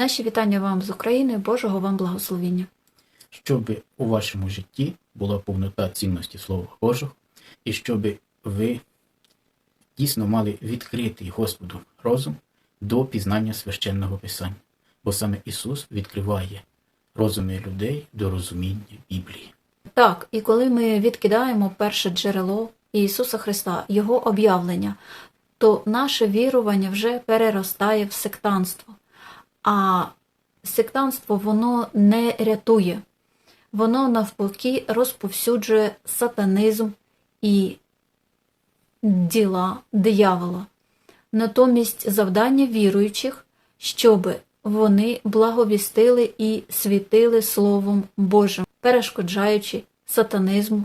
Наші вітання вам з України, Божого вам благословіння. щоб у вашому житті була повнота цінності Слова Божого, і щоб ви дійсно мали відкритий Господу розум до пізнання священного Писання. Бо саме Ісус відкриває розуми людей до розуміння Біблії. Так, і коли ми відкидаємо перше джерело Ісуса Христа, Його об'явлення, то наше вірування вже переростає в сектанство. А сектанство воно не рятує, воно навпаки розповсюджує сатанизм і діла диявола. Натомість завдання віруючих, щоб вони благовістили і світили Словом Божим, перешкоджаючи сатанизму.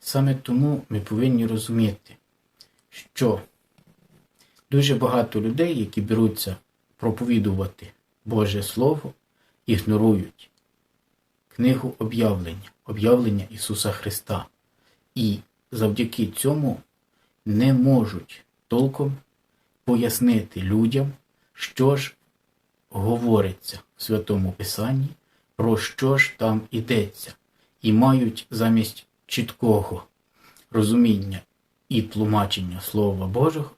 Саме тому ми повинні розуміти, що дуже багато людей, які беруться проповідувати Боже Слово, ігнорують книгу об'явлення, об'явлення Ісуса Христа. І завдяки цьому не можуть толком пояснити людям, що ж говориться в Святому Писанні, про що ж там ідеться, і мають замість чіткого розуміння і тлумачення Слова Божого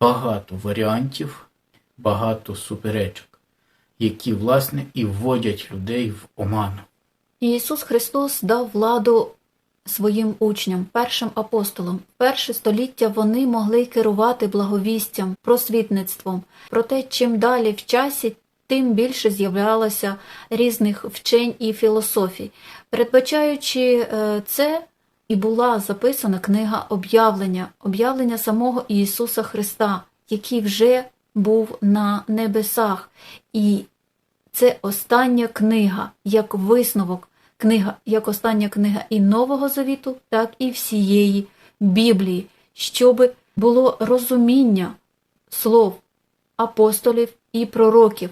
багато варіантів, багато суперечок, які, власне, і вводять людей в оману. Ісус Христос дав владу своїм учням, першим апостолам. Перше століття вони могли керувати благовістям, просвітництвом. Проте, чим далі в часі, тим більше з'являлося різних вчень і філософій. Передбачаючи е, це, і була записана книга об'явлення, об'явлення самого Ісуса Христа, який вже був на небесах. І це остання книга, як висновок, книга, як остання книга і Нового Завіту, так і всієї Біблії, щоб було розуміння слов апостолів і пророків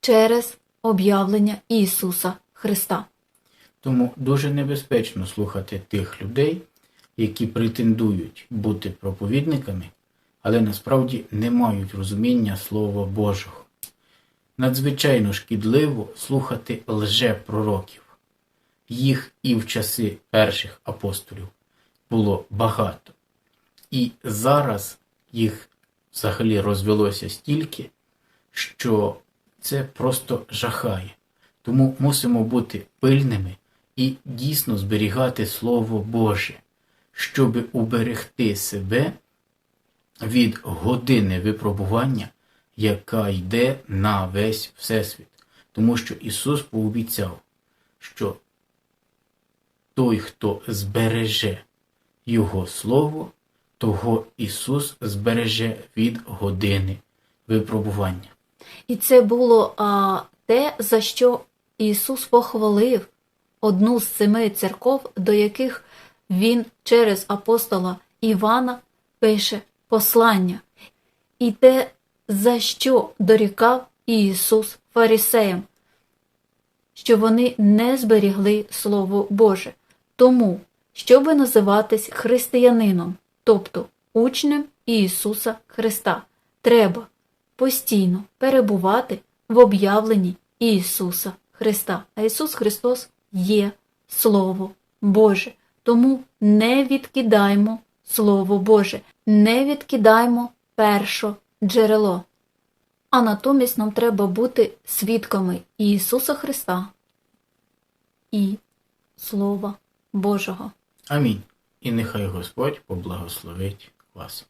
через об'явлення Ісуса Христа. Тому дуже небезпечно слухати тих людей, які претендують бути проповідниками, але насправді не мають розуміння Слова Божого. Надзвичайно шкідливо слухати лжепророків. Їх і в часи перших апостолів було багато. І зараз їх взагалі розвелося стільки, що це просто жахає. Тому мусимо бути пильними і дійсно зберігати Слово Боже, щоб уберегти себе від години випробування, яка йде на весь Всесвіт. Тому що Ісус пообіцяв, що той, хто збереже Його Слово, того Ісус збереже від години випробування. І це було а, те, за що Ісус похвалив одну з семи церков, до яких Він через апостола Івана пише послання. І те, за що дорікав Ісус фарисеям, що вони не зберігли Слово Боже. Тому, щоби називатись християнином, тобто учнем Ісуса Христа, треба постійно перебувати в об'явленні Ісуса Христа. А Ісус Христос є Слово Боже. Тому не відкидаймо Слово Боже, не відкидаймо перше джерело. А натомість нам треба бути свідками Ісуса Христа і Слова Божого. Амінь. І нехай Господь поблагословить вас.